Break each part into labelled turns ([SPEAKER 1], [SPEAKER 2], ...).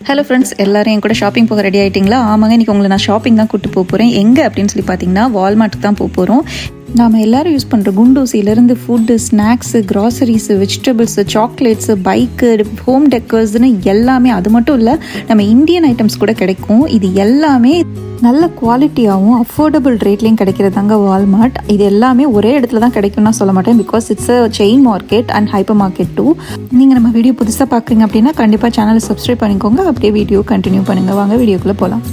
[SPEAKER 1] Hello friends எல்லாரும் என் கூட shopping போக ரெடி ஆயிட்டீங்களா? ஆமாங்க இன்றைக்கி உங்களை நான் ஷாப்பிங் தான் கூட்டு போக போகிறேன் எங்கே அப்படின்னு சொல்லி பார்த்தீங்கன்னா வால்மார்ட் தான் போக போகிறோம் நாம் எல்லோரும் யூஸ் பண்ணுற குண்டூசியிலேருந்து food snacks groceries vegetables chocolates bike home டெக்கர்ஸ்னு எல்லாமே அது மட்டும் இல்லை நம்ம இந்தியன் ஐட்டம்ஸ் கூட கிடைக்கும். இது எல்லாமே நல்ல குவாலிட்டியாகவும் அஃபோர்டபுள் ரேட்லேயும் கிடைக்கிறதாங்க வால்மார்ட் இது எல்லாமே ஒரே இடத்துல தான் கிடைக்கும்னு நான் சொல்ல மாட்டேன் because it's a chain market and hypermarket too நீங்கள் நம்ம வீடியோ புதுசாக பார்க்குறீங்க அப்படின்னா கண்டிப்பாக சேனலை சப்ஸ்கிரைப் பண்ணிக்கோங்க. அப்படியே வீடியோ கண்டினியூ பண்ணுங்கள் வாங்க வீடியோக்குள்ளே போகலாம்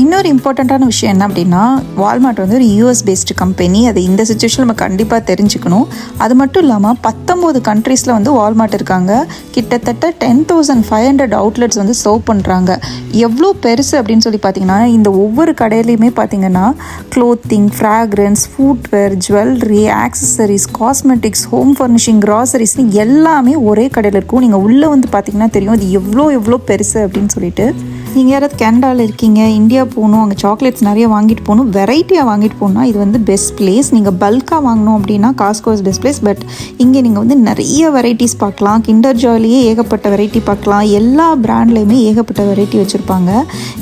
[SPEAKER 1] இன்னொரு இம்பார்ட்டண்ட்டான விஷயம் என்ன அப்படின்னா வால்மார்ட் வந்து ஒரு யூஎஸ் பேஸ்டு கம்பெனி அது இந்த சுச்சுவேஷன் நம்ம கண்டிப்பாக தெரிஞ்சுக்கணும். அது மட்டும் இல்லாமல் பத்தொம்போது கண்ட்ரீஸில் வந்து வால்மார்ட் இருக்காங்க. கிட்டத்தட்ட ten thousand five hundred outlets வந்து சர்வ் பண்ணுறாங்க எவ்வளோ பெருசு அப்படின்னு சொல்லி பார்த்தீங்கன்னா இந்த ஒவ்வொரு கடையிலையுமே பார்த்தீங்கன்னா clothing fragrance footwear jewellery accessories cosmetics home furnishing கிராசரிஸ்னு எல்லாமே ஒரே கடையில் இருக்கும். நீங்கள் உள்ளே வந்து பார்த்தீங்கன்னா தெரியும் அது எவ்வளோ எவ்வளோ பெருசு அப்படின்னு சொல்லிட்டு. நீங்கள் யாராவது கேனடாவில் இருக்கீங்க இந்தியா போகணும் அங்கே சாக்லேட்ஸ் நிறைய வாங்கிட்டு போகணும் வெரைட்டியாக வாங்கிட்டு போகணும் இது வந்து பெஸ்ட் பிளேஸ் நீங்கள் பல்காக வாங்கணும் அப்படின்னா Costco is best place but இங்கே நீங்கள் வந்து நிறைய வெரைட்டிஸ் பார்க்கலாம். கிண்டர் ஜாலியே ஏகப்பட்ட வெரைட்டி பார்க்கலாம். எல்லா பிராண்ட்லேயுமே ஏகப்பட்ட வெரைட்டி வச்சுருப்பாங்க.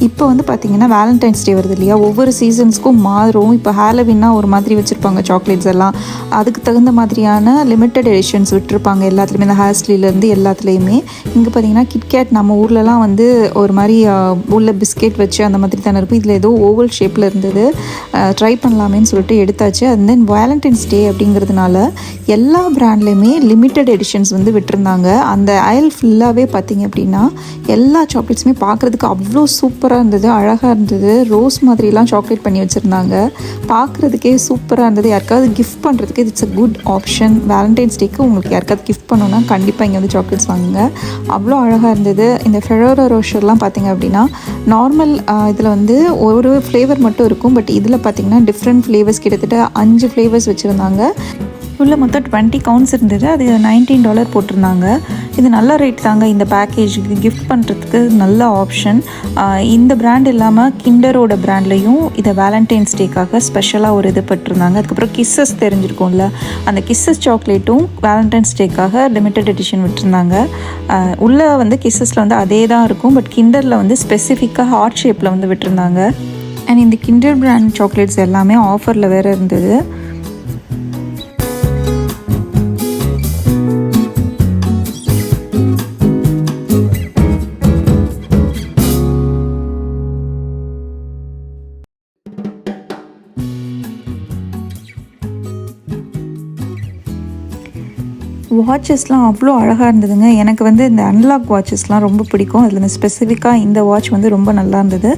[SPEAKER 1] இப்போ வந்து பார்த்தீங்கன்னா வேலண்டைன்ஸ் டே வருது இல்லையா? ஒவ்வொரு சீசன்ஸ்க்கும் மாறும். இப்போ ஹேலவின்னா ஒரு மாதிரி வச்சுருப்பாங்க சாக்லேட்ஸ் எல்லாம். அதுக்கு தகுந்த மாதிரியான லிமிட்டட் எடிஷன்ஸ் விட்டுருப்பாங்க எல்லாத்துலேயுமே. இந்த ஹேஸ்லிலேருந்து எல்லாத்துலேயுமே. இங்கே பார்த்தீங்கன்னா கிட்கேட் நம்ம ஊர்லலாம் வந்து ஒரு மாதிரி உள்ள பிஸ்கெட் வச்சு அந்த மாதிரி தானே இருக்கும். இதில் ஏதோ ஓவல் ஷேப்பில் இருந்தது. ட்ரை பண்ணலாமேன்னு சொல்லிட்டு எடுத்தாச்சு. அண்ட் தென் வேலண்டைன்ஸ் டே அப்படிங்கிறதுனால எல்லா பிராண்ட்லேயுமே லிமிட்டட் எடிஷன்ஸ் வந்து விட்டுருந்தாங்க. அந்த அயல் ஃபுல்லாகவே பார்த்தீங்க அப்படின்னா எல்லா சாக்லேட்ஸுமே பார்க்குறதுக்கு அவ்வளோ சூப்பராக இருந்தது. அழகாக இருந்தது. ரோஸ் மாதிரிலாம் சாக்லேட் பண்ணி வச்சுருந்தாங்க. பார்க்குறதுக்கே சூப்பராக இருந்தது. யாருக்காவது கிஃப்ட் பண்ணுறதுக்கு it's a good option Valentine's டேக்கு உங்களுக்கு யாருக்காவது கிஃப்ட் பண்ணோன்னா கண்டிப்பாக இங்கே வந்து சாக்லேட்ஸ் வாங்குங்க. அவ்வளோ அழகாக இருந்தது. இந்த ஃபெரோரோ ரோஷர்லாம் பார்த்தீங்க அப்படின்னா நார்மல் இதில் வந்து ஒரு ஃப்ளேவர் மட்டும் இருக்கும் பட் இதில் பார்த்திங்கன்னா டிஃப்ரெண்ட் ஃப்ளேவர்ஸ் கிட்டத்தட்ட அஞ்சு ஃப்ளேவர்ஸ் வச்சுருந்தாங்க. உள்ளே மொத்தம் டுவெண்ட்டி கவுண்ட்ஸ் இருந்தது. அது நைன்டீன் டாலர் போட்டிருந்தாங்க. இது நல்ல ரேட் தாங்க. இந்த பேக்கேஜுக்கு கிஃப்ட் பண்ணுறதுக்கு நல்ல ஆப்ஷன் இந்த பிராண்ட் இல்லாமல் கிண்டரோட பிராண்ட்லேயும் இதை வேலண்டைன்ஸ் டேக்காக ஸ்பெஷலாக ஒரு இது பட்டிருந்தாங்க. அதுக்கப்புறம் கிஸ்ஸஸ் தெரிஞ்சிருக்கும்ல. அந்த கிஸ்ஸஸ் சாக்லேட்டும் வேலண்டைன்ஸ் டேக்காக லிமிட்டட் எடிஷன் விட்டுருந்தாங்க. உள்ளே வந்து கிஸ்ஸஸில் வந்து அதே தான் இருக்கும். பட் கிண்டரில் வந்து ஸ்பெசிஃபிக்காக ஹார்ட் ஷேப்பில் வந்து விட்டுருந்தாங்க. அண்ட் இந்த கிண்டர் பிராண்ட் சாக்லேட்ஸ் எல்லாமே ஆஃபரில் வேறு இருந்தது. வாட்சஸ்லாம் அவ்வளோ அழகாக இருந்ததுங்க. எனக்கு வந்து இந்த அன்லாக் வாட்சஸ்லாம் ரொம்ப பிடிக்கும். அதில் இந்த ஸ்பெசிஃபிக்காக இந்த வாட்ச் வந்து ரொம்ப நல்லா இருந்தது.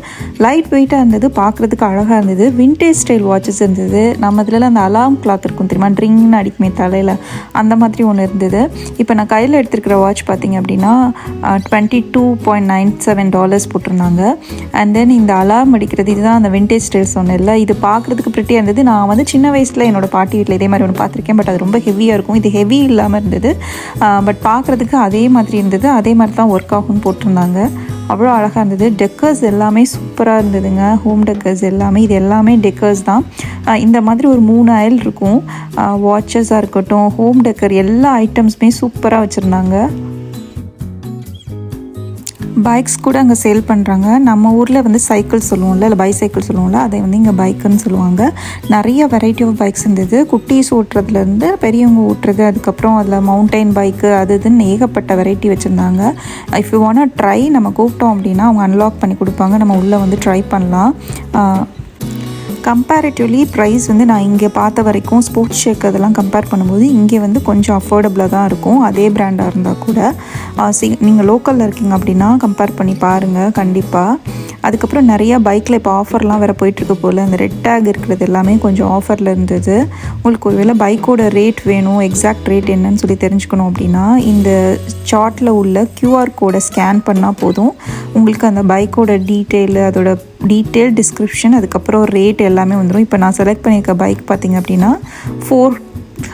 [SPEAKER 1] லைட் வெயிட்டாக இருந்தது பார்க்குறதுக்கு அழகாக இருந்தது. விண்டேஜ் ஸ்டைல் வாட்சஸ் இருந்தது. நம்ம இதில் அந்த அலாம் கிளாத் இருக்கும் தெரியுமா? ட்ரிங்னு அடிக்குமே தலையில். அந்த மாதிரி ஒன்று இருந்தது. இப்போ நான் கையில் எடுத்துருக்கிற வாட்ச் பார்த்திங்க அப்படின்னா twenty two point nine seven dollars போட்டிருந்தாங்க. அண்ட் தென் இந்த அலாம் அடிக்கிறது இதுதான் அந்த விண்டேஜ் ஸ்டைல் சொன்னேன்ல. இது பார்க்குறதுக்கு ப்ரிட்டியாக இருந்தது. நான் வந்து சின்ன வயசில் என்னோட பாட்டி வீட்டில் இதே மாதிரி ஒன்று பார்த்துருக்கேன். பட் அது ரொம்ப ஹெவியாக இருக்கும். இது ஹெவி இல்லாமல் இருந்தது. பட் பார்க்குறதுக்கு அதே மாதிரி இருந்தது. அதே மாதிரி தான் ஒர்க் ஆகும்னு போட்டிருந்தாங்க. அவ்வளோ அழகாக இருந்தது. டெக்கர்ஸ் எல்லாமே சூப்பராக இருந்ததுங்க. ஹோம் டெக்கர்ஸ் எல்லாமே. இது எல்லாமே டெக்கர்ஸ் தான். இந்த மாதிரி ஒரு மூணு அயல் இருக்கும். வாட்சஸாக இருக்கட்டும் ஹோம் டெக்கர் எல்லா ஐட்டம்ஸுமே சூப்பராக வச்சுருந்தாங்க. பைக்ஸ் கூட அங்கே சேல் பண்ணுறாங்க நம்ம ஊரில் வந்து சைக்கிள் சொல்லுவோம்ல இல்லை பைசைக்கிள் சொல்லுவோம்ல அதை வந்து இங்கே பைக்குன்னு சொல்லுவாங்க. நிறைய வெரைட்டி ஆஃப் பைக்ஸ் இருந்தது. குட்டீஸ் ஓட்டுறதுலேருந்து பெரியவங்க ஓட்டுறது அதுக்கப்புறம் அதில் மவுண்டைன் பைக்கு அது இதுன்னு ஏகப்பட்ட வெரைட்டி வச்சுருந்தாங்க. இஃப் யூ வாண்ட் ட்ரை நம்ம கூப்பிட்டோம் அப்படின்னா அவங்க அன்லாக் பண்ணி கொடுப்பாங்க. நம்ம உள்ளே வந்து ட்ரை பண்ணலாம். கம்பேரிட்டிவ்லி ப்ரைஸ் வந்து நான் இங்கே பார்த்த வரைக்கும் ஸ்போர்ட்ஸ் ஷேக் அதெல்லாம் கம்பேர் பண்ணும்போது இங்கே வந்து கொஞ்சம் அஃபோர்டபுளாக தான் இருக்கும். அதே பிராண்டாக இருந்தால் கூட. நீங்கள் லோக்கலில் இருக்கீங்க அப்படின்னா கம்பேர் பண்ணி பாருங்கள் கண்டிப்பாக அதுக்கப்புறம் நிறையா பைக்கில் இப்போ ஆஃபர்லாம் வேறு போயிட்டுருக்கு போல். அந்த ரெட் டேக் இருக்கிறது எல்லாமே கொஞ்சம் ஆஃபரில் இருந்தது. உங்களுக்கு ஒருவேளை பைக்கோட ரேட் வேணும் எக்ஸாக்ட் ரேட் என்னன்னு சொல்லி தெரிஞ்சுக்கணும் அப்படின்னா இந்த சார்ட்டில் உள்ள க்யூஆர் கோடை ஸ்கேன் பண்ணால் போதும். உங்களுக்கு அந்த பைக்கோட டீட்டெயில் அதோட டீட்டெயில் டிஸ்கிரிப்ஷன் அதுக்கப்புறம் ரேட் எல்லாமே வந்துடும் இப்போ நான் செலக்ட் பண்ணியிருக்க பைக் பார்த்தீங்க அப்படின்னா four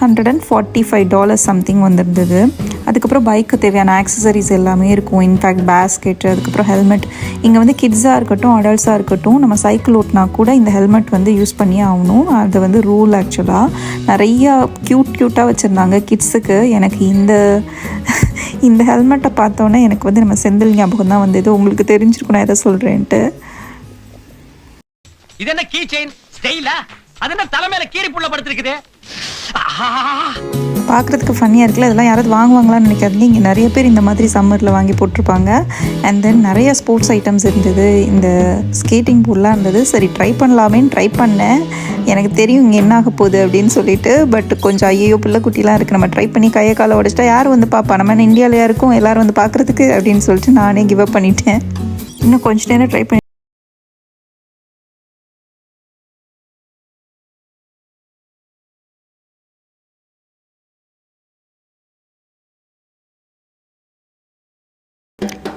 [SPEAKER 1] hundred and forty five dollars something வந்திருந்தது. அதுக்கப்புறம் பைக்கு தேவையான ஆக்சசரிஸ் எல்லாமே இருக்கும். இன்ஃபேக்ட் பேஸ்கெட் அதுக்கப்புறம் ஹெல்மெட் இங்கே வந்து கிட்ஸாக இருக்கட்டும் அடல்ட்ஸாக இருக்கட்டும் நம்ம சைக்கிள் ஓட்டினா கூட இந்த ஹெல்மெட் வந்து யூஸ் பண்ணியே ஆகணும். அது வந்து ரூல் ஆக்சுவலாக நிறையா க்யூட் க்யூட்டாக வச்சுருந்தாங்க கிட்ஸுக்கு எனக்கு இந்த இந்த ஹெல்மெட்டை பார்த்தோன்னே எனக்கு வந்து நம்ம செந்தில் ஞாபகம் தான் வந்தது. உங்களுக்கு தெரிஞ்சிருக்கும் நான் எதை சொல்கிறேன்ட்டு
[SPEAKER 2] இது என்ன கீ செயின் ஸ்டைலா அது என்ன தலைமையில கீரி புள்ள படுத்திருக்குது?
[SPEAKER 1] பார்க்குறதுக்கு ஃபன்னியாக இருக்குல்ல? இதெல்லாம் யாராவது வாங்குவாங்களான்னு நினைக்காதீங்க. இங்கே நிறைய பேர் இந்த மாதிரி சம்மரில் வாங்கி போட்டிருப்பாங்க. அண்ட் தென் நிறைய ஸ்போர்ட்ஸ் ஐட்டம்ஸ் இருந்தது. இந்த ஸ்கேட்டிங் பூல்லாம் இருந்தது. சரி ட்ரை பண்ணலாமேன்னு ட்ரை பண்ணேன். எனக்கு தெரியும் இங்கே என்ன ஆக போகுது அப்படின்னு சொல்லிட்டு. பட் கொஞ்சம் ஐயோ பிள்ளை குட்டிலாம் இருக்குது நம்ம ட்ரை பண்ணி கையை காலை உடச்சிட்டா யார் வந்து பார்ப்பா நம்ம என்ன இந்தியாவிலையா இருக்கும்? வந்து பார்க்குறதுக்கு அப்படின்னு சொல்லிட்டு நானே கிவ் அப் பண்ணிட்டேன். இன்னும் கொஞ்ச நேரம் ட்ரை பண்ணி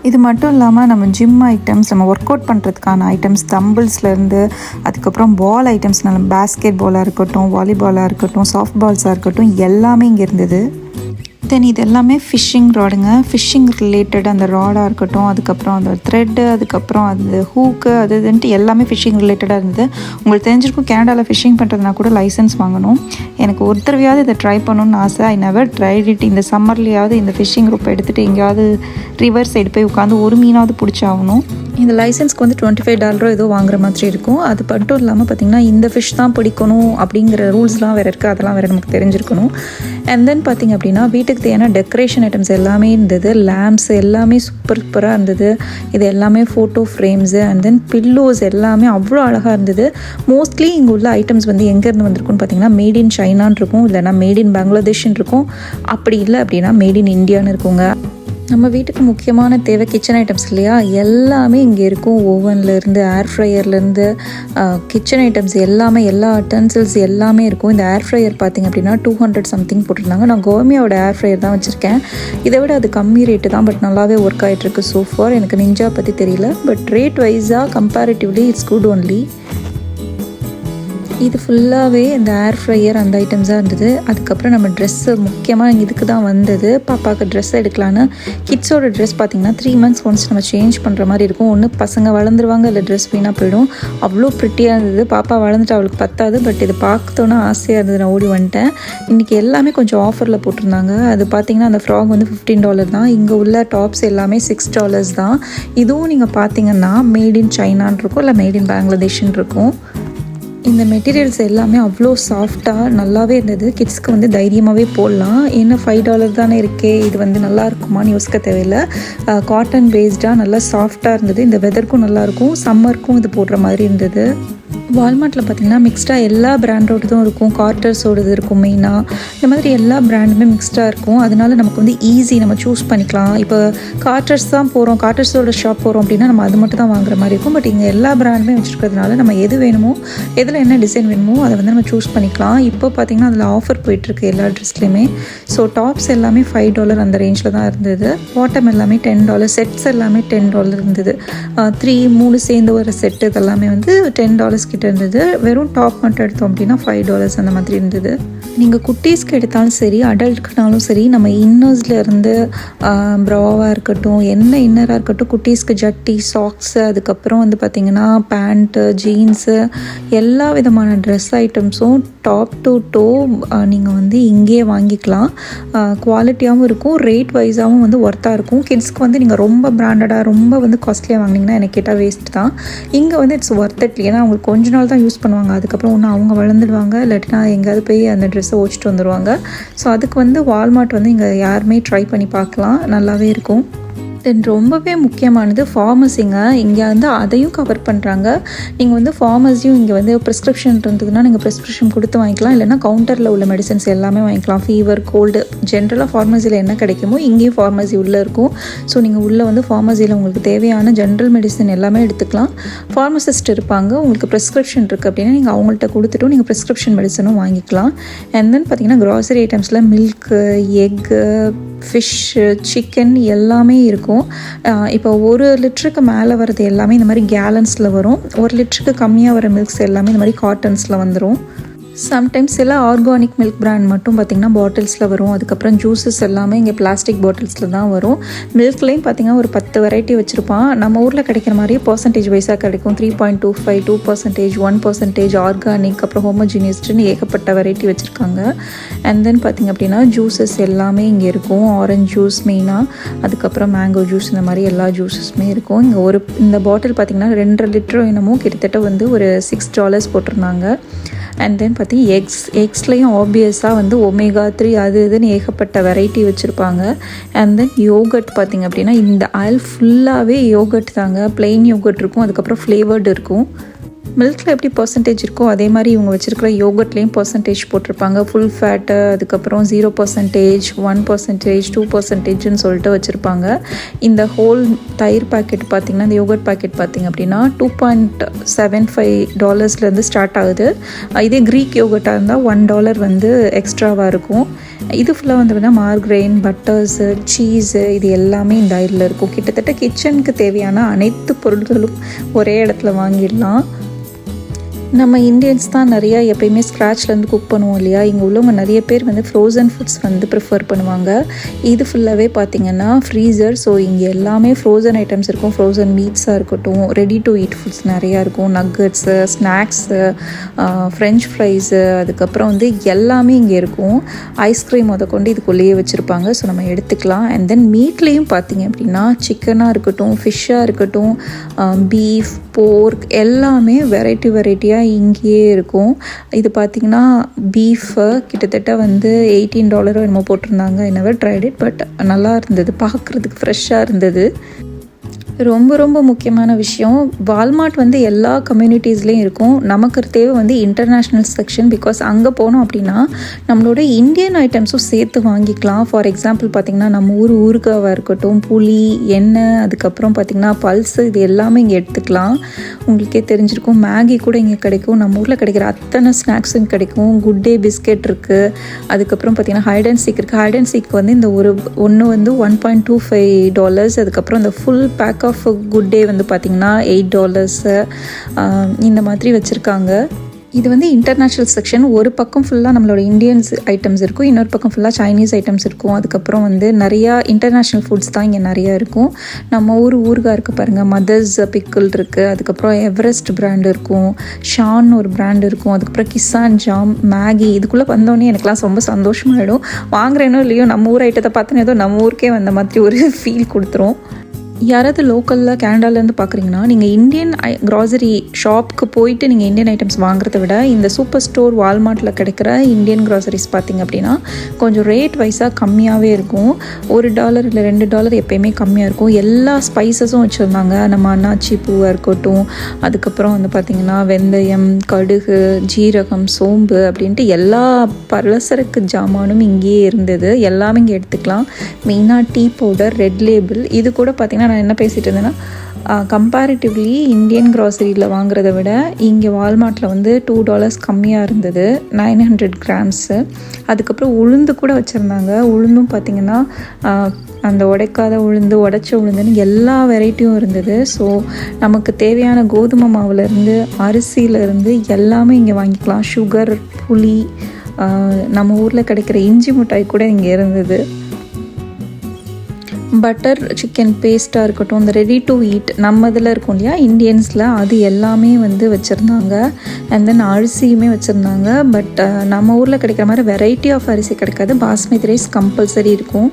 [SPEAKER 1] இது மட்டும் இல்லாமல் நம்ம ஜிம் ஐட்டம்ஸ் நம்ம ஒர்க் அவுட் பண்ணுறதுக்கான ஐட்டம்ஸ் தம்பிள்ஸ்லேருந்து அதுக்கப்புறம் பால் ஐட்டம்ஸ் நம்ம பேஸ்கெட் பாலாக இருக்கட்டும் வாலிபாலாக இருக்கட்டும் சாஃப்ட் பால்ஸாக இருக்கட்டும் எல்லாமே இங்கே இருந்தது. தென் இது எல்லாமே ஃபிஷ்ஷிங் ராடுங்க ஃபிஷ்ஷிங் ரிலேட்டட் அந்த ராடாக இருக்கட்டும் அதுக்கப்புறம் அந்த த்ரெட்டு அதுக்கப்புறம் அந்த ஹூக்கு அது இதுன்ட்டு எல்லாமே ஃபிஷ்ஷிங் ரிலேட்டடாக இருந்தது. உங்களுக்கு தெரிஞ்சிருக்கும் கேனடாவில் ஃபிஷ்ஷிங் பண்ணுறதுனா கூட லைசன்ஸ் வாங்கணும். எனக்கு ஒரு தடவையாவது இதை ட்ரை பண்ணணும்னு ஆசை. ஐ நெவர் ட்ரைட் இட் இந்த சம்மர்லேயாவது இந்த ஃபிஷ்ஷிங் குரூப் எடுத்துகிட்டு எங்கேயாவது ரிவர் சைடு போய் உட்காந்து ஒரு மீனாவது பிடிச்சாகணும் இந்த லைசன்ஸ்க்கு வந்து டுவெண்ட்டி ஃபைவ் டாலரோ ஏதோ வாங்குற மாதிரி இருக்கும். அது மட்டும் இல்லாமல் பார்த்திங்கன்னா இந்த ஃபிஷ் தான் பிடிக்கணும் அப்படிங்கிற ரூல்ஸ்லாம் வேறு இருக்குது அதெல்லாம் வேறு நமக்கு தெரிஞ்சிருக்கணும். அண்ட் தென் பார்த்திங்க அப்படின்னா வீட்டுக்கு தேவையான டெக்கரேஷன் ஐட்டம்ஸ் எல்லாமே இருந்தது. லேம்ப்ஸ் எல்லாமே சூப்பர் சூப்பராக இருந்தது. இது எல்லாமே photo frames and then pillows எல்லாமே அவ்வளோ அழகாக இருந்தது. மோஸ்ட்லி இங்கே உள்ள ஐட்டம்ஸ் வந்து எங்கேருந்து வந்திருக்குன்னு பார்த்தீங்கன்னா மேட் இன் சைனான் இருக்கும். இல்லைனா மேட் இன் பங்களாதேஷ்னு இருக்கும். அப்படி இல்லை அப்படின்னா மேட் இன் இந்தியான்னு இருக்குங்க. நம்ம வீட்டுக்கு முக்கியமான தேவை கிச்சன் ஐட்டம்ஸ் இல்லையா? எல்லாமே இங்கே இருக்கும். ஓவன்லேருந்து ஏர் ஃப்ரையர்லேருந்து கிச்சன் ஐட்டம்ஸ் எல்லாமே எல்லா அட்டன்சில்ஸ் எல்லாமே இருக்கும். இந்த ஏர் ஃப்ரையர் பார்த்திங்க அப்படின்னா டூ ஹண்ட்ரட் சம்திங் போட்டிருந்தாங்க. நான் கோமியாவோட ஏர் ஃப்ரையர் தான் வச்சுருக்கேன். இதை விட அது கம்மி ரேட்டு தான் பட் நல்லாவே ஒர்க் ஆகிட்டுருக்கு ஸோ ஃபார் எனக்கு நிஞ்சா பற்றி தெரியல பட் ரேட் வைஸாக கம்பேரிட்டிவ்லி இட்ஸ் குட் ஒன்லி இது ஃபுல்லாகவே இந்த ஏர் ஃப்ரையர் அந்த ஐட்டம்ஸாக இருந்தது. அதுக்கப்புறம் நம்ம ட்ரெஸ்ஸு முக்கியமாக இதுக்கு தான் வந்தது. பாப்பாவுக்கு ட்ரெஸ் எடுக்கலான்னு. கிட்ஸோட ட்ரெஸ் பார்த்திங்கன்னா த்ரீ மந்த்ஸ் ஒன்ஸ் நம்ம சேஞ்ச் பண்ணுற மாதிரி இருக்கும். ஒன்று பசங்க வளர்ந்துருவாங்க இல்லை ட்ரெஸ் வீணாக போயிடும். அவ்வளோ ப்ரிட்டியாக இருந்தது. பாப்பா வளர்ந்துட்டு அவளுக்கு பத்தாது. பட் இது பார்த்தோன்னா ஆசையாக இருந்தது. நான் ஓடி வந்துட்டேன். இன்றைக்கி எல்லாமே கொஞ்சம் ஆஃபரில் போட்டிருந்தாங்க. அது பார்த்திங்கன்னா அந்த ஃப்ராக் வந்து ஃபிஃப்டீன் டாலர் தான். இங்கே உள்ள டாப்ஸ் எல்லாமே சிக்ஸ் டாலர்ஸ் தான். இதுவும் நீங்கள் பார்த்தீங்கன்னா மேட் இன் சைனான் இருக்கும் இல்லை மேட் இன் பங்களாதேஷ்னு இருக்கும். இந்த மெட்டீரியல்ஸ் எல்லாமே அவ்வளோ சாஃப்டாக நல்லாவே இருந்தது. கிட்ஸ்க்கு வந்து தைரியமாகவே போடலாம். ஏன்னா ஃபைவ் டாலர் தானே இருக்கே. இது வந்து நல்லா இருக்குமான்னு யோசிக்க தேவையில்லை. காட்டன் பேஸ்டாக நல்லா சாஃப்டாக இருந்தது. இந்த வெதருக்கும் நல்லாயிருக்கும் சம்மருக்கும் இது போடுற மாதிரி இருந்தது. வால்மார்ட்டில் பார்த்தீங்கன்னா மிக்ஸ்டாக எல்லா பிராண்டோடதும் இருக்கும். கார்ட்டர்ஸோடது இருக்கும் மெயினாக இந்த மாதிரி எல்லா பிராண்டுமே மிக்ஸ்டாக இருக்கும். அதனால நமக்கு வந்து ஈஸி நம்ம சூஸ் பண்ணிக்கலாம். இப்போ கார்ட்டர்ஸ் தான் போகிறோம் கார்ட்டர்ஸோட ஷாப் போகிறோம் அப்படின்னா நம்ம அது மட்டும் தான் வாங்குற மாதிரி இருக்கும். பட் இங்கே எல்லா பிராண்டுமே வச்சுருக்கிறதுனால நம்ம எது வேணுமோ எதில் என்ன டிசைன் வேணுமோ அதை வந்து நம்ம சூஸ் பண்ணிக்கலாம். இப்போ பார்த்தீங்கன்னா அதில் ஆஃபர் போயிட்டுருக்கு எல்லா ட்ரெஸ்லேயுமே ஸோ டாப்ஸ் எல்லாமே ஃபைவ் டாலர் அந்த ரேஞ்சில் தான் இருந்தது. பாட்டம் எல்லாமே டென் டாலர் செட்ஸ் எல்லாமே டென் டாலர் இருந்தது. த்ரீ மூணு சேர்ந்து வர செட்டு இதெல்லாமே வந்து டென் டாலர்ஸ் கிட்ட இருந்தது. வெறும் டாப் மட்டும் எடுத்தோம் அப்படின்னா ஃபைவ் டாலர்ஸ் அந்த மாதிரி இருந்தது. நீங்கள் குட்டீஸ்க்கு எடுத்தாலும் சரி அடல்ட்க்குனாலும் சரி நம்ம இன்னர்ஸில் இருந்து ப்ராவாக இருக்கட்டும் என்ன இன்னராக இருக்கட்டும் குட்டீஸ்க்கு ஜட்டி சாக்ஸு அதுக்கப்புறம் வந்து பார்த்திங்கன்னா பேண்ட்டு ஜீன்ஸு எல்லா விதமான ட்ரெஸ் ஐட்டம்ஸும் டாப் டு டோ நீங்கள் வந்து இங்கேயே வாங்கிக்கலாம். குவாலிட்டியாகவும் இருக்கும் ரேட் வைஸாகவும் வந்து ஒர்த்தாக இருக்கும். கிட்ஸ்க்கு வந்து நீங்கள் ரொம்ப பிராண்டடாக ரொம்ப வந்து காஸ்ட்லியாக வாங்கினீங்கன்னா எனக்கு கேட்டால் வேஸ்ட் தான். இங்கே வந்து இட்ஸ் ஒர்த் இட் ஏன்னா அவங்களுக்கு கொஞ்ச நாள் தான் யூஸ் பண்ணுவாங்க. அதுக்கப்புறம் ஒன்று அவங்க வளர்ந்துடுவாங்க. இல்லாட்டினா எங்கேயாவது போய் அந்த ட்ரெஸ்ஸை ஓச்சிட்டு வந்துடுவாங்க ஸோ அதுக்கு வந்து வால்மார்ட் வந்து இங்கே யாருமே ட்ரை பண்ணி பார்க்கலாம். நல்லாவே இருக்கும். தென் ரொம்பவே முக்கியமானது. ஃபார்மசிங்க இங்கே வந்து அதையும் கவர் பண்ணுறாங்க நீங்கள் வந்து ஃபார்மஸியும் இங்கே வந்து ப்ரிஸ்கிரிப்ஷன் இருந்ததுன்னா நீங்கள் ப்ரிஸ்கிரிப்ஷன் கொடுத்து வாங்கிக்கலாம். இல்லைனா கவுண்டரில் உள்ள மெடிசன்ஸ் எல்லாமே வாங்கிக்கலாம். ஃபீவர் கோல்டு ஜென்ரலாக ஃபார்மசியில் என்ன கிடைக்குமோ இங்கேயும் ஃபார்மசி உள்ளே இருக்கும். ஸோ நீங்கள் உள்ளே வந்து ஃபார்மசியில் உங்களுக்கு தேவையான ஜென்ரல் மெடிசன் எல்லாமே எடுத்துக்கலாம். ஃபார்மசிஸ்ட் இருப்பாங்க. உங்களுக்கு ப்ரிஸ்கிரிப்ஷன் இருக்குது அப்படின்னா நீங்கள் அவங்கள்ட்ட கொடுத்துட்டும் நீங்கள் ப்ரிஸ்கிரிப்ஷன் மெடிசனும் வாங்கிக்கலாம். அண்ட் தென் பார்த்தீங்கன்னா க்ராசரி ஐட்டம்ஸில் மில்க்கு எக்கு ஃபிஷ்ஷு சிக்கன் எல்லாமே இருக்கும். இப்போ ஒரு லிட்டருக்கு மேலே வர்றது எல்லாமே இந்த மாதிரி கேலன்ஸில் வரும். ஒரு லிட்டருக்கு கம்மியாக வர மில்க்ஸ் எல்லாமே இந்த மாதிரி காட்டன்ஸில் வந்துடும் சம்டைம்ஸ் சில ஆர்கானிக் மில்க் பிராண்ட் மட்டும் பார்த்திங்கன்னா பாட்டில்ஸில் வரும். அதுக்கப்புறம் ஜூஸஸ் எல்லாமே இங்கே பிளாஸ்டிக் பாட்டில்ஸில் தான் வரும். மில்க்லேயும் பார்த்திங்கன்னா ஒரு பத்து வெரைட்டி வச்சுருப்பான். நம்ம ஊரில் கிடைக்கிற மாதிரியே பர்சன்டேஜ் வைஸாக கிடைக்கும். Three point two five two percentage one percentage organic அப்புறம் ஹோமோஜினியஸ்ட்னு ஏகப்பட்ட வெரைட்டி வச்சுருக்காங்க. அண்ட் தென் பார்த்திங்க அப்படின்னா ஜூஸஸ் எல்லாமே இங்கே இருக்கும். ஆரஞ்ச் ஜூஸ் மெயினாக அதுக்கப்புறம் மேங்கோ ஜூஸ் இந்த மாதிரி எல்லா ஜூஸஸுமே இருக்கும். இங்கே ஒரு இந்த பாட்டில் பார்த்திங்கன்னா ரெண்டரை லிட்டர் என்னமோ கிட்டத்தட்ட வந்து ஒரு சிக்ஸ் டாலர்ஸ் போட்டிருந்தாங்க. அண்ட் தென் பார்த்தி எக்ஸ் எக்ஸ்லேயும் ஆப்வியஸாக வந்து ஒமேகா த்ரீ அது இதுன்னு ஏகப்பட்ட வெரைட்டி வச்சுருப்பாங்க. அண்ட் தென் யோகட் பார்த்திங்க அப்படின்னா இந்த ஆயில் ஃபுல்லாகவே யோகட் தாங்க. Plain யோகட் இருக்கும் அதுக்கப்புறம் ஃப்ளேவர்டு இருக்கும். மில்கில் எப்படி பர்சன்டேஜ் இருக்கோ அதே மாதிரி இவங்க வச்சுருக்கிற யோகர்ட்லேயும் பர்சன்டேஜ் போட்டிருப்பாங்க. ஃபுல் ஃபேட்டு அதுக்கப்புறம் zero percentage one percentage two பர்சன்டேஜ்னு சொல்லிட்டு வச்சுருப்பாங்க. இந்த ஹோல் தயிர் பாக்கெட் பார்த்திங்கன்னா இந்த யோகர்ட் பாக்கெட் பார்த்திங்க அப்படின்னா டூ பாயிண்ட் செவன் ஃபைவ் டாலர்ஸ்லேருந்து ஸ்டார்ட் ஆகுது. இதே க்ரீக் யோகர்ட்டாக இருந்தால் ஒன் டாலர் வந்து எக்ஸ்ட்ராவாக இருக்கும். இது ஃபுல்லாக வந்து பார்த்தீங்கன்னா மார்க்ரெயின் பட்டர்ஸு சீஸு இது எல்லாமே இந்த ஐரில் இருக்கும். கிட்டத்தட்ட கிச்சனுக்கு தேவையான அனைத்து பொருட்களும் ஒரே இடத்துல வாங்கிடலாம். நம்ம இந்தியன்ஸ் தான் நிறையா எப்பயுமே ஸ்க்ராட்ச்லேருந்து குக் பண்ணுவோம் இல்லையா? இங்கே உள்ளவங்க நிறைய பேர் வந்து ஃப்ரோசன் ஃபுட்ஸ் வந்து ப்ரிஃபர் பண்ணுவாங்க. இது ஃபுல்லாகவே பார்த்தீங்கன்னா ஃப்ரீசர் ஸோ இங்கே எல்லாமே ஃப்ரோசன் ஐட்டம்ஸ் இருக்கும். ஃப்ரோசன் மீட்ஸாக இருக்கட்டும் ரெடி டு ஈட் ஃபுட்ஸ் நிறையா இருக்கும். நக்கட்ஸு ஸ்நாக்ஸு ஃப்ரெஞ்ச் ஃப்ரைஸு அதுக்கப்புறம் வந்து எல்லாமே இங்கே இருக்கும். ஐஸ்கிரீம் அதை கொண்டு இதுக்குள்ளேயே வச்சுருப்பாங்க. ஸோ நம்ம எடுத்துக்கலாம். அண்ட் தென் மீட்லேயும் பார்த்தீங்க அப்படின்னா சிக்கனாக இருக்கட்டும் ஃபிஷ்ஷாக இருக்கட்டும் பீஃப் போர்க் எல்லாமே வெரைட்டி வெரைட்டியாக இங்கேயே இருக்கும். இது பார்த்திங்கன்னா பீஃபு கிட்டத்தட்ட வந்து எயிட்டீன் டாலரோ என்னமோ போட்டிருந்தாங்க. என்னவர் ட்ரைட் இட் பட் நல்லா இருந்தது. பார்க்குறதுக்கு ஃப்ரெஷ்ஷாக இருந்தது. ரொம்ப ரொம்ப முக்கியமான விஷயம். வால்மார்ட் வந்து எல்லா கம்யூனிட்டிஸ்லேயும் இருக்கும். நமக்கு தேவை வந்து இன்டர்நேஷ்னல் செக்ஷன் பிகாஸ் அங்கே போனோம் அப்படின்னா நம்மளோட இந்தியன் ஐட்டம்ஸும் சேர்த்து வாங்கிக்கலாம். ஃபார் எக்ஸாம்பிள் பார்த்திங்கன்னா நம்ம ஊர் ஊறுகாவாக இருக்கட்டும் புளி எண்ணெய் அதுக்கப்புறம் பார்த்திங்கன்னா பல்ஸு இது எல்லாமே இங்கே எடுத்துக்கலாம். உங்களுக்கே தெரிஞ்சிருக்கும். மேகி கூட இங்கே கிடைக்கும். நம்ம ஊரில் கிடைக்கிற அத்தனை ஸ்நாக்ஸும் கிடைக்கும். குட் டே பிஸ்கெட் இருக்குது அதுக்கப்புறம் பார்த்திங்கன்னா ஹைட் அண்ட் சீக் இருக்குது ஹைட் அண்ட் சீக் வந்து இந்த ஒரு ஒன்று வந்து one point two five dollars அதுக்கப்புறம் இந்த full pack of Good Day வந்து பார்த்திங்கன்னா எயிட் டாலர்ஸு இந்த மாதிரி வச்சுருக்காங்க. இது வந்து இன்டர்நேஷ்னல் செக்ஷன் ஒரு பக்கம் ஃபுல்லாக நம்மளோட இந்தியன்ஸ் ஐட்டம்ஸ் இருக்கும். இன்னொரு பக்கம் ஃபுல்லாக சைனீஸ் ஐட்டம்ஸ் இருக்கும். அதுக்கப்புறம் வந்து நிறையா இன்டர்நேஷ்னல் ஃபுட்ஸ் தான் இங்கே நிறையா இருக்கும். நம்ம ஊர் ஊறுகாய் இருக்குது பாருங்கள் மதர்ஸ் பிக்கிள் இருக்குது அதுக்கப்புறம் எவரெஸ்ட் பிராண்ட் இருக்கும். ஷான் ஒரு பிராண்ட் இருக்கும். அதுக்கப்புறம் கிசான் ஜாம் மேகி இதுக்குள்ளே வந்தோடனே எனக்குலாம் ரொம்ப சந்தோஷமாகிடும் வாங்குறேனோ இல்லையோ நம்ம ஊர் ஐட்டத்தை பார்த்தோன்னே ஏதோ நம்ம ஊருக்கே வந்த மாதிரி ஒரு ஃபீல் கொடுத்துரும். யாராவது லோக்கலில் கேனடாலேருந்து பார்க்குறீங்கன்னா நீங்கள் இந்தியன் ஐ க்ராசரி ஷாப்புக்கு போயிட்டு நீங்கள் இந்தியன் ஐட்டம்ஸ் வாங்குறத விட இந்த சூப்பர் ஸ்டோர் வால்மார்ட்டில் கிடைக்கிற இந்தியன் க்ராசரிஸ் பார்த்தீங்க அப்படின்னா கொஞ்சம் ரேட் வைஸாக கம்மியாகவே இருக்கும். ஒரு டாலர் இல்லை ரெண்டு டாலர் எப்பயுமே கம்மியாக இருக்கும். எல்லா ஸ்பைசஸும் வச்சுருந்தாங்க. நம்ம அன்னாச்சி பூவாக இருக்கட்டும் அதுக்கப்புறம் வந்து பார்த்திங்கன்னா வெந்தயம் கடுகு ஜீரகம் சோம்பு அப்படின்ட்டு எல்லா பலசரக்கு ஜாமானும் இங்கேயே இருந்தது. எல்லாமே இங்கே எடுத்துக்கலாம். மெயினாக டீ பவுடர் ரெட் லேபிள் இது கூட பார்த்திங்கன்னா நான் என்ன பேசிகிட்டு இருந்தேன்னா கம்பேரிட்டிவ்லி இந்தியன் க்ராசரியில் வாங்குறத விட இங்கே வால்மார்ட்டில் வந்து டூ டாலர்ஸ் கம்மியாக இருந்தது நைன் ஹண்ட்ரட் கிராம்ஸு அதுக்கப்புறம் உளுந்து கூட வச்சுருந்தாங்க. உளுந்தும் பார்த்திங்கன்னா அந்த உடைக்காத உளுந்து உடைச்ச உளுந்துன்னு எல்லா வெரைட்டியும் இருந்தது. ஸோ நமக்கு தேவையான கோதுமை மாவுலேருந்து அரிசியிலேருந்து எல்லாமே இங்கே வாங்கிக்கலாம். சுகர் புளி நம்ம ஊரில் கிடைக்கிற இஞ்சி மிட்டாய் கூட இங்கே இருந்தது. பட்டர் சிக்கன் பேஸ்ட்டாக இருக்கட்டும் இந்த ரெடி டு ஈட் நம்ம இதில் இருக்கும் இல்லையா? இந்தியன்ஸில் அது எல்லாமே வந்து வச்சுருந்தாங்க. அண்ட் தென் அரிசியுமே வச்சுருந்தாங்க. பட் நம்ம ஊரில் கிடைக்கிற மாதிரி வெரைட்டி ஆஃப் அரிசி கிடைக்காது. பாஸ்மதி ரைஸ் கம்பல்சரி இருக்கும்.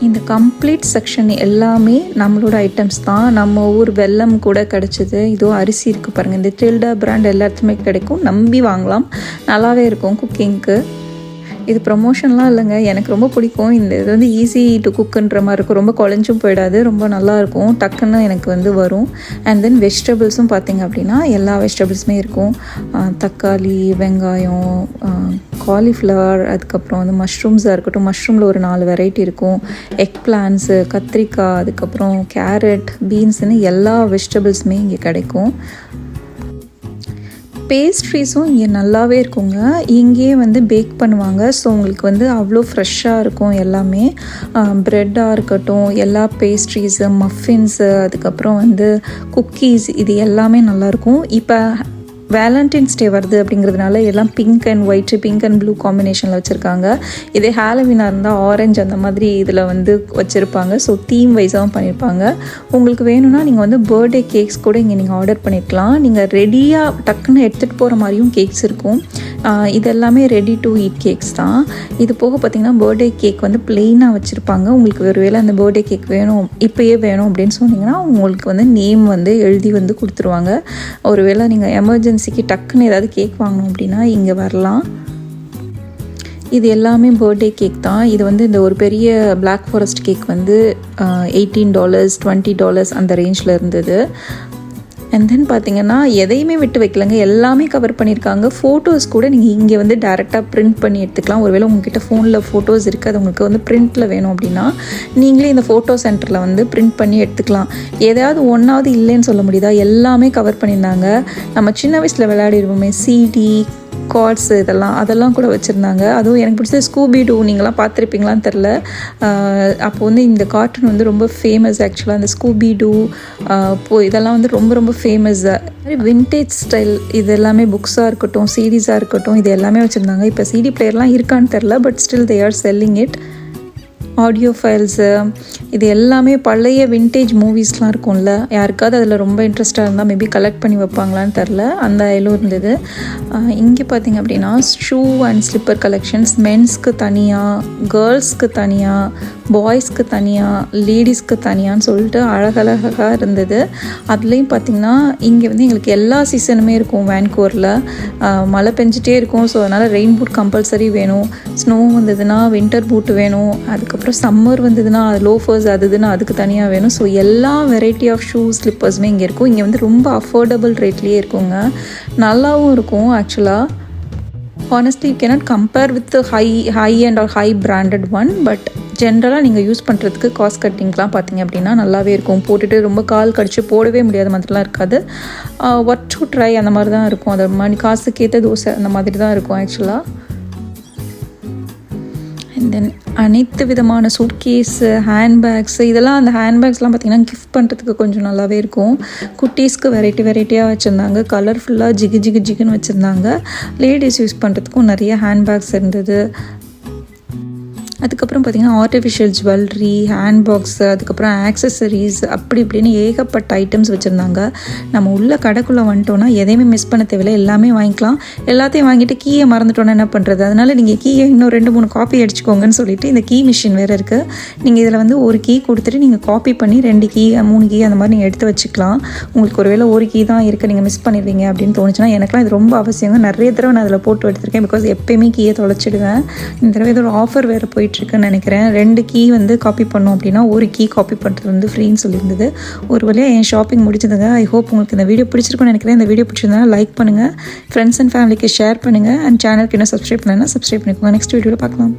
[SPEAKER 1] இந்த கம்ப்ளீட் செக்ஷன் எல்லாமே நம்மளோட ஐட்டம்ஸ் தான். நம்ம ஊர் வெல்லம் கூட கிடச்சிது. இதோ அரிசி இருக்குது பாருங்கள் இந்த டில்டா பிராண்ட் எல்லாத்துக்குமே கிடைக்கும். நம்பி வாங்கலாம். நல்லாவே இருக்கும் குக்கிங்க்கு இது ப்ரொமோஷன்லாம் இல்லைங்க. எனக்கு ரொம்ப பிடிக்கும். இந்த இது வந்து ஈஸி டு குக்குன்ற மாதிரி இருக்கும். ரொம்ப குழஞ்சும் போயிடாது. ரொம்ப நல்லா இருக்கும். டக்குன்னு எனக்கு வந்து வரும். அண்ட் தென் வெஜிடபிள்ஸும் பார்த்திங்க அப்படின்னா எல்லா வெஜிடபிள்ஸுமே இருக்கும். தக்காளி வெங்காயம் காலிஃப்ளவர் அதுக்கப்புறம் வந்து மஷ்ரூம்ஸாக இருக்கட்டும். மஷ்ரூமில் ஒரு நாலு வெரைட்டி இருக்கும். எக் பிளான்ஸு கத்திரிக்காய் அதுக்கப்புறம் கேரட் பீன்ஸ்னு எல்லா வெஜிடபிள்ஸுமே இங்கே கிடைக்கும். பேஸ்ட்ரீஸும் இங்கே நல்லாவே இருக்குங்க. இங்கேயே வந்து பேக் பண்ணுவாங்க. ஸோ உங்களுக்கு வந்து அவ்வளோ ஃப்ரெஷ்ஷாக இருக்கும் எல்லாமே. ப்ரெட்டாக இருக்கட்டும் எல்லா பேஸ்ட்ரீஸு மஃபின்ஸு அதுக்கப்புறம் வந்து குக்கீஸ் இது எல்லாமே நல்லாயிருக்கும் இப்போ வேலண்டைன்ஸ் டே வருது அப்படிங்கிறதுனால எல்லாம் pink and white pink and blue காம்பினேஷனில் வச்சுருக்காங்க. இதே ஹாலவினாக இருந்தால் ஆரஞ்சு அந்த மாதிரி இதில் வந்து வச்சுருப்பாங்க. ஸோ தீம் வைஸாகவும் பண்ணியிருப்பாங்க உங்களுக்கு வேணும்னா நீங்கள் வந்து பர்த்டே கேக்ஸ் கூட இங்கே நீங்கள் ஆர்டர் பண்ணிக்கலாம் நீங்கள் ரெடியாக டக்குன்னு எடுத்துகிட்டு போகிற மாதிரியும் கேக்ஸ் இருக்கும். இது எல்லாமே ரெடி டு ஈட் கேக்ஸ் தான். இது போக பார்த்தீங்கன்னா பர்த்டே கேக் வந்து பிளெயினாக வச்சுருப்பாங்க. உங்களுக்கு ஒரு வேளை அந்த பர்த்டே கேக் வேணும் இப்போயே வேணும் அப்படின்னு சொன்னிங்கன்னா உங்களுக்கு வந்து நேம் வந்து எழுதி வந்து கொடுத்துருவாங்க. ஒருவேளை நீங்கள் எமர்ஜென்சி எமர்ஜென்சிக்கு டக்குன்னு ஏதாவது கேக் வாங்கணும் அப்படின்னா இங்கே வரலாம். இது எல்லாமே பர்த்டே கேக் தான். இது வந்து இந்த ஒரு பெரிய பிளாக் ஃபாரஸ்ட் கேக் வந்து எயிட்டீன் டாலர்ஸ் டுவெண்ட்டி டாலர்ஸ் அந்த ரேஞ்சில் இருந்தது. அண்ட் தென் பார்த்தீங்கன்னா எதையுமே விட்டு வைக்கலங்க. எல்லாமே கவர் பண்ணியிருக்காங்க. ஃபோட்டோஸ் கூட நீங்கள் இங்கே வந்து டேரெக்டாக பிரிண்ட் பண்ணி எடுத்துக்கலாம். ஒருவேளை உங்ககிட்ட ஃபோனில் ஃபோட்டோஸ் இருக்குது அது உங்களுக்கு வந்து பிரிண்ட்டில் வேணும் அப்படின்னா நீங்களே இந்த ஃபோட்டோ சென்டரில் வந்து பிரிண்ட் பண்ணி எடுத்துக்கலாம். ஏதாவது ஒன்றாவது இல்லைன்னு சொல்ல முடியுதா? எல்லாமே கவர் பண்ணியிருந்தாங்க. நம்ம சின்ன வயசில் விளையாடிருப்போமே சிடி கார்ட்ஸ் இதெல்லாம் அதெல்லாம் கூட வச்சுருந்தாங்க. அதுவும் எனக்கு பிடிச்சது ஸ்கூபி டூ நீங்களாம் பார்த்துருப்பீங்களான்னு தெரில அப்போ வந்து இந்த கார்ட்டூன் வந்து ரொம்ப ஃபேமஸ் ஆக்சுவலாக அந்த ஸ்கூபி டூ போ இதெல்லாம் வந்து ரொம்ப ரொம்ப ஃபேமஸ் வின்டேஜ் ஸ்டைல் இது எல்லாமே புக்ஸாக இருக்கட்டும் சீரீஸாக இருக்கட்டும் இது எல்லாமே வச்சுருந்தாங்க. இப்போ சிடி பிளேயர்லாம் இருக்கான்னு தெரில but still they are selling it audio files இது எல்லாமே பழைய வின்டேஜ் மூவிஸ்லாம் இருக்கும்ல. யாருக்காவது அதில் ரொம்ப இன்ட்ரெஸ்டாக இருந்தால் மேபி கலெக்ட் பண்ணி வைப்பாங்களான்னு தெரில அந்த ஐலும் இருந்தது. இங்கே பார்த்தீங்க அப்படின்னா ஷூ அண்ட் ஸ்லிப்பர் கலெக்ஷன்ஸ் மென்ஸ்க்கு தனியாக கேர்ள்ஸ்க்கு தனியாக பாய்ஸ்க்கு தனியாக லேடிஸ்க்கு தனியான்னு சொல்லிட்டு அழகழகாக இருந்தது. அதுலேயும் பார்த்திங்கன்னா இங்கே வந்து எங்களுக்கு எல்லா சீசனுமே இருக்கும் வேன்கூரில் மழை பெஞ்சிட்டே இருக்கும். ஸோ அதனால் ரெயின் பூட் கம்பல்சரி வேணும். ஸ்னோ வந்ததுன்னா வின்டர் பூட் வேணும். அதுக்கப்புறம் சம்மர் வந்ததுன்னா லோஃபர்ஸ் அது இதுன்னு அதுக்கு தனியாக வேணும். ஸோ எல்லா வெரைட்டி ஆஃப் ஷூ ஸ்லிப்பர்ஸுமே இங்கே இருக்கும். இங்கே வந்து ரொம்ப அஃபோர்டபுள் ரேட்லேயே இருக்குங்க. நல்லாவும் இருக்கும் ஆக்சுவலாக honestly you cannot compare with high high and or high branded one but ஜென்ரலாக நீங்கள் யூஸ் பண்ணுறதுக்கு காஸ்ட் கட்டிங்லாம் பார்த்தீங்க அப்படின்னா நல்லாவே இருக்கும். போட்டுட்டு ரொம்ப கால் கடிச்சு போடவே முடியாத மாதிரிலாம் இருக்காது. ஒர்க் டு ட்ரை அந்த மாதிரி தான் இருக்கும். அது மாதிரி காசுக்கேற்ற தோசை அந்த மாதிரி தான் இருக்கும் ஆக்சுவலாக அண்ட் தென் அனைத்து விதமான சூட்கேஸு ஹேண்ட்பேக்ஸு இதெல்லாம் அந்த ஹேண்ட்பேக்ஸ்லாம் பார்த்திங்கன்னா கிஃப்ட் பண்ணுறதுக்கு கொஞ்சம் நல்லாவே இருக்கும். குட்டீஸ்க்கு வெரைட்டி வெரைட்டியாக வச்சுருந்தாங்க. கலர்ஃபுல்லாக ஜிகு ஜிகு ஜிகுன்னு வச்சுருந்தாங்க. லேடிஸ் யூஸ் பண்ணுறதுக்கும் நிறைய ஹேண்ட்பேக்ஸ் இருந்தது. அதுக்கப்புறம் பார்த்திங்கன்னா ஆர்டிஃபிஷியல் ஜுவல்லரி ஹேண்ட் பாக்ஸு அதுக்கப்புறம் ஆக்சசரிஸ் அப்படி இப்படின்னு ஏகப்பட்ட ஐட்டம்ஸ் வச்சுருந்தாங்க. நம்ம உள்ள கடைக்குள்ளே வந்துட்டோன்னா எதையுமே மிஸ் பண்ண தேவையில்லை. எல்லாமே வாங்கிக்கலாம். எல்லாத்தையும் வாங்கிட்டு கீயை மறந்துட்டோன்னா என்ன பண்ணுறது அதனால் நீங்கள் கீயை இன்னும் ரெண்டு மூணு காப்பி அடிச்சுக்கோங்கன்னு சொல்லிட்டு இந்த கீ மிஷின் வேறு இருக்குது நீங்கள் இதில் வந்து ஒரு கீ கொடுத்துட்டு நீங்கள் காப்பி பண்ணி ரெண்டு கீ மூணு கீ அந்த மாதிரி நீங்கள் எடுத்து வச்சுக்கலாம். உங்களுக்கு ஒருவேளை ஒரு கீ தான் இருக்குது நீங்கள் மிஸ் பண்ணிடுவீங்க அப்படின்னு தோணுச்சுன்னா எனக்குலாம் இது ரொம்ப அவசியம் நிறைய தடவை நான் அதில் போட்டு எடுத்திருக்கேன். பிகாஸ் எப்பயுமே கீயை தொலைச்சிடுவேன். இந்த தடவை ஏதோ ஒரு ஆஃபர் வேறு போய் போயிட்டுருக்குன்னு நினைக்கிறேன். ரெண்டு கீ வந்து காப்பி பண்ணோம் அப்படின்னா ஒரு கீ காப்பி பண்ணுறது வந்து ஃப்ரீன்னு சொல்லியிருந்தது. ஒரு வழியாக என் ஷாப்பிங் முடிச்சதுங்க ஐ ஹோப் உங்களுக்கு இந்த வீடியோ பிடிச்சிருக்குன்னு நினைக்கிறேன். இந்த வீடியோ பிடிச்சிருந்தா லைக் பண்ணுங்கள் ஃப்ரெண்ட்ஸ் அண்ட் ஃபேமிலிக்கு ஷேர் பண்ணுங்கள் அண்ட் சேனலுக்கு இன்னும் சப்ஸ்கிரைப் பண்ணலன்னா சப்ஸ்கிரைப் பண்ணிக்கோங்க. நெக்ஸ்ட் வீடியோவில் பார்க்கலாம்.